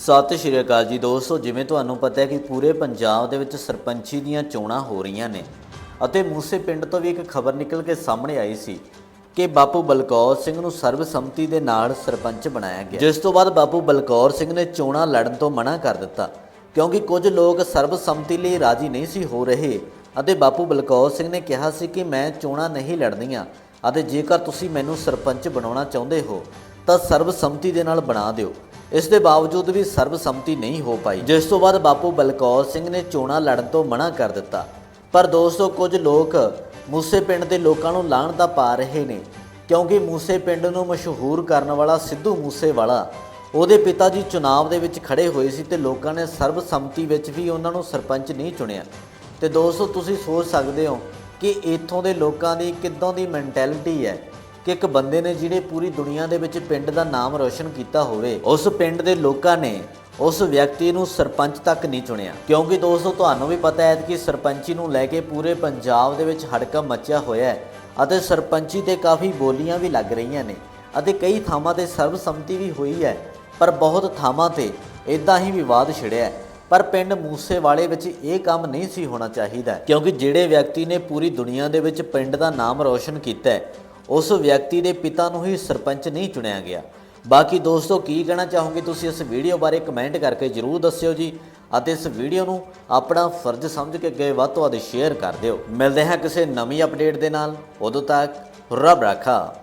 ਸਤਿ ਸ਼੍ਰੀ ਅਕਾਲ ਜੀ ਦੋਸਤੋ, ਜਿਵੇਂ ਤੁਹਾਨੂੰ ਪਤਾ ਹੈ ਕਿ ਪੂਰੇ ਪੰਜਾਬ ਦੇ ਵਿੱਚ ਸਰਪੰਚੀ ਦੀਆਂ ਚੋਣਾਂ ਹੋ ਰਹੀਆਂ ਨੇ ਅਤੇ ਮੂਸੇ ਪਿੰਡ ਤੋਂ ਵੀ ਇੱਕ ਖਬਰ ਨਿਕਲ ਕੇ ਸਾਹਮਣੇ ਆਈ ਸੀ ਕਿ ਬਾਪੂ ਬਲਕੌਰ ਸਿੰਘ ਨੂੰ ਸਰਬਸੰਮਤੀ ਦੇ ਨਾਲ ਸਰਪੰਚ ਬਣਾਇਆ ਗਿਆ। ਜਿਸ ਤੋਂ ਬਾਅਦ ਬਾਪੂ ਬਲਕੌਰ ਸਿੰਘ ਨੇ ਚੋਣਾਂ ਲੜਨ ਤੋਂ ਮਨਾ ਕਰ ਦਿੱਤਾ, ਕਿਉਂਕਿ ਕੁਝ ਲੋਕ ਸਰਬਸੰਮਤੀ ਲਈ ਰਾਜੀ ਨਹੀਂ ਸੀ ਹੋ ਰਹੇ ਅਤੇ ਬਾਪੂ ਬਲਕੌਰ ਸਿੰਘ ਨੇ ਕਿਹਾ ਸੀ ਕਿ ਮੈਂ ਚੋਣਾਂ ਨਹੀਂ ਲੜਨੀਆਂ ਅਤੇ ਜੇਕਰ ਤੁਸੀਂ ਮੈਨੂੰ ਸਰਪੰਚ ਬਣਾਉਣਾ ਚਾਹੁੰਦੇ ਹੋ, ਤਾਂ ਸਰਬਸੰਮਤੀ ਦੇ ਨਾਲ ਬਣਾ ਦਿਓ। ਇਸ ਦੇ ਬਾਵਜੂਦ ਵੀ ਸਰਬਸੰਮਤੀ ਨਹੀਂ ਹੋ ਪਾਈ। ਜਿਸ ਤੋਂ ਬਾਅਦ ਬਾਪੂ ਬਲਕੌਰ ਸਿੰਘ ਨੇ ਚੋਣਾਂ ਲੜਨ ਤੋਂ ਮਨਾ ਕਰ ਦਿੱਤਾ। ਪਰ ਦੋਸਤੋ, ਕੁਝ ਲੋਕ ਮੂਸੇ ਪਿੰਡ ਦੇ ਲੋਕਾਂ ਨੂੰ ਲਾਹਣ ਦਾ ਪਾ ਰਹੇ ਨੇ, ਕਿਉਂਕਿ ਮੂਸੇ ਪਿੰਡ ਨੂੰ ਮਸ਼ਹੂਰ ਕਰਨ ਵਾਲਾ ਸਿੱਧੂ ਮੂਸੇਵਾਲਾ ਉਹਦੇ ਪਿਤਾ ਜੀ ਚੁਣਾਵ ਦੇ ਵਿੱਚ ਖੜੇ ਹੋਏ ਸੀ ਤੇ ਲੋਕਾਂ ਨੇ ਸਰਬਸੰਮਤੀ ਵਿੱਚ ਵੀ ਉਹਨਾਂ ਨੂੰ ਸਰਪੰਚ ਨਹੀਂ ਚੁਣਿਆ। ਤੇ ਦੋਸਤੋ, ਤੁਸੀਂ ਸੋਚ ਸਕਦੇ ਹੋ ਕਿ ਇੱਥੋਂ ਦੇ ਲੋਕਾਂ ਦੀ ਕਿੱਦਾਂ ਦੀ ਮੈਂਟੈਲਿਟੀ ਹੈ? ਕਿ ਇੱਕ ਬੰਦੇ ਨੇ ਜਿਹੜੇ ਪੂਰੀ ਦੁਨੀਆ ਦੇ ਵਿੱਚ ਪਿੰਡ ਦਾ ਨਾਮ ਰੋਸ਼ਨ ਕੀਤਾ ਹੋਵੇ, ਉਸ ਪਿੰਡ ਦੇ ਲੋਕਾਂ ਨੇ ਉਸ ਵਿਅਕਤੀ ਨੂੰ ਸਰਪੰਚ ਤੱਕ ਨਹੀਂ ਚੁਣਿਆ। ਕਿਉਂਕਿ ਦੋਸਤੋ, ਤੁਹਾਨੂੰ ਵੀ ਪਤਾ ਹੈ ਕਿ ਸਰਪੰਚੀ ਨੂੰ ਲੈ ਕੇ ਪੂਰੇ ਪੰਜਾਬ ਦੇ ਵਿੱਚ ਹੜਕਾ ਮਚਿਆ ਹੋਇਆ ਹੈ ਅਤੇ ਸਰਪੰਚੀ ਤੇ ਕਾਫੀ ਬੋਲੀਆਂ ਵੀ ਲੱਗ ਰਹੀਆਂ ਨੇ ਅਤੇ ਕਈ ਥਾਵਾਂ ਤੇ ਸਰਬਸੰਮਤੀ ਵੀ ਹੋਈ ਹੈ, ਪਰ ਬਹੁਤ ਥਾਵਾਂ ਤੇ ਇਦਾਂ ਹੀ ਵਿਵਾਦ ਛਿੜਿਆ ਪਰ ਪਿੰਡ ਮੂਸੇਵਾਲੇ ਵਿੱਚ ਇਹ ਕੰਮ ਨਹੀਂ ਸੀ ਹੋਣਾ ਚਾਹੀਦਾ, ਕਿਉਂਕਿ ਜਿਹੜੇ ਵਿਅਕਤੀ ਨੇ ਪੂਰੀ ਦੁਨੀਆ ਦੇ ਵਿੱਚ ਪਿੰਡ ਦਾ ਨਾਮ ਰੌਸ਼ਨ ਕੀਤਾ ਹੈ ਉਸ ਵਿਅਕਤੀ ਦੇ ਪਿਤਾ ਨੂੰ ਹੀ ਸਰਪੰਚ ਨਹੀਂ ਚੁਣਿਆ ਗਿਆ। ਬਾਕੀ ਦੋਸਤੋ, ਕੀ ਕਹਿਣਾ ਚਾਹੋਗੇ ਤੁਸੀਂ ਇਸ ਵੀਡੀਓ ਬਾਰੇ ਕਮੈਂਟ ਕਰਕੇ ਜਰੂਰ ਦੱਸਿਓ ਜੀ ਅਤੇ ਇਸ ਵੀਡੀਓ ਨੂੰ ਆਪਣਾ ਫਰਜ਼ ਸਮਝ ਕੇ ਅੱਗੇ ਵੱਧ ਤੋਂ ਵੱਧ ਸ਼ੇਅਰ ਕਰ ਦਿਓ। ਮਿਲਦੇ ਹਾਂ ਕਿਸੇ ਨਵੀਂ ਅਪਡੇਟ ਦੇ ਨਾਲ। ਉਦੋਂ ਤੱਕ ਰੱਬ ਰਾਖਾ।